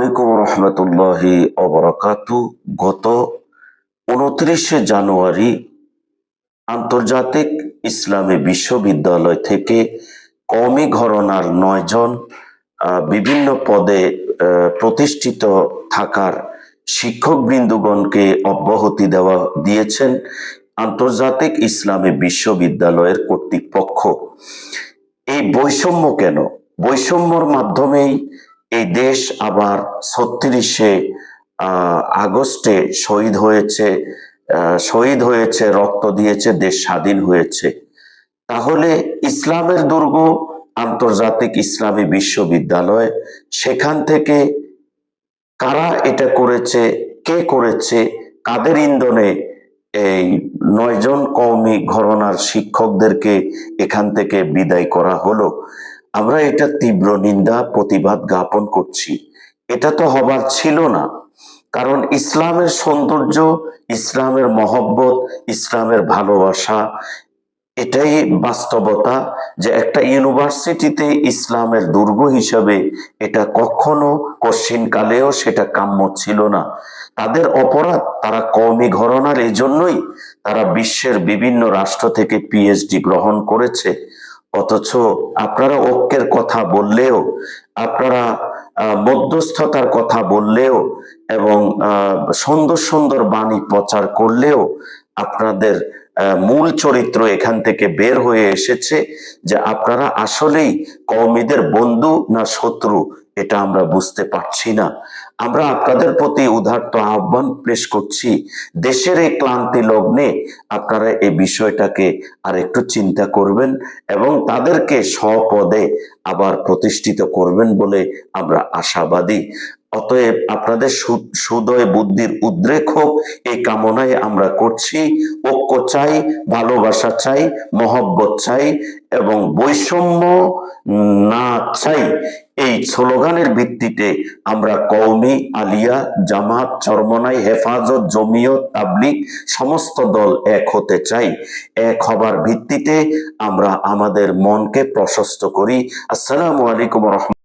আলাইকুম রহমতুল্লাহি অবরাকাতু। গত উনত্রিশে জানুয়ারি আন্তর্জাতিক ইসলামী বিশ্ববিদ্যালয় থেকে কওমি ঘরনার নয়জন বিভিন্ন পদে প্রতিষ্ঠিত থাকার শিক্ষক বৃন্দুগণকে অব্যাহতি দেওয়া দিয়েছেন আন্তর্জাতিক ইসলামী বিশ্ববিদ্যালয়ের কর্তৃপক্ষ। এই বৈষম্য কেন? বৈষম্যর মাধ্যমেই এই দেশ আবার ছত্রিশে আগস্টে শহীদ হয়েছে শহীদ হয়েছে, রক্ত দিয়েছে, দেশ স্বাধীন হয়েছে। তাহলে ইসলামের দুর্গ, আন্তর্জাতিক ইসলামী বিশ্ববিদ্যালয়, সেখান থেকে কারা এটা করেছে, কে করেছে, কাদের ইন্ধনে এই নয়জন কওমি ঘরনার শিক্ষকদেরকে এখান থেকে বিদায় করা হলো? আমরা এটা তীব্র নিন্দা, প্রতিবাদ জ্ঞাপন করছি। এটা তো হবার ছিল না। কারণ ইসলামের সৌন্দর্য, ইসলামের মহব্বত, ইসলামের ভালোবাসা, এটাই বাস্তবতা যে একটা ইউনিভার্সিটিতে ইসলামের দুর্গ হিসাবে এটা কখনো কশ্চিন কালেও সেটা কাম্য ছিল না। তাদের অপরাধ, তারা কওমি ঘরনার এই জন্যই তারা বিশ্বের বিভিন্ন রাষ্ট্র থেকে পিএইচডি গ্রহণ করেছে। অথচ আপনারা ঐক্যের কথা বললেও, আপনারা মধ্যস্থতার কথা বললেও এবং সুন্দর সুন্দর বাণী প্রচার করলেও আপনাদের মূল চরিত্র এখান থেকে বের হয়ে এসেছে যে আপনারা আসলেই কওমিদের বন্ধু না শত্রু, এটা আমরা বুঝতে পারছি না। আমরা আপনাদের প্রতি উদার্ত আহ্বান পেশ করছি, দেশের এই ক্লান্তি লগ্নে আপনারা এই বিষয়টাকে আর একটু চিন্তা করবেন এবং তাদেরকে স্বপদে আবার প্রতিষ্ঠিত করবেন বলে আমরা আশাবাদী। অতএব আপনাদের সুদয় বুদ্ধির উদ্রেক হোক, এই কামনায় আমরা করছি। ঐক্য চাই, ভালোবাসা চাই, মহব্বত চাই এবং বৈষম্য না চাই, এই স্লোগানের ভিত্তিতে আমরা কওমি, আলিয়া, জামাত, চরমনাই, হেফাজত, জমিয়ত, তাবলিগ সমস্ত দল এক হতে চাই। এক হবার ভিত্তিতে আমরা আমাদের মনকে প্রশস্ত করি। আসসালামু আলাইকুম রহমতুল্লাহ।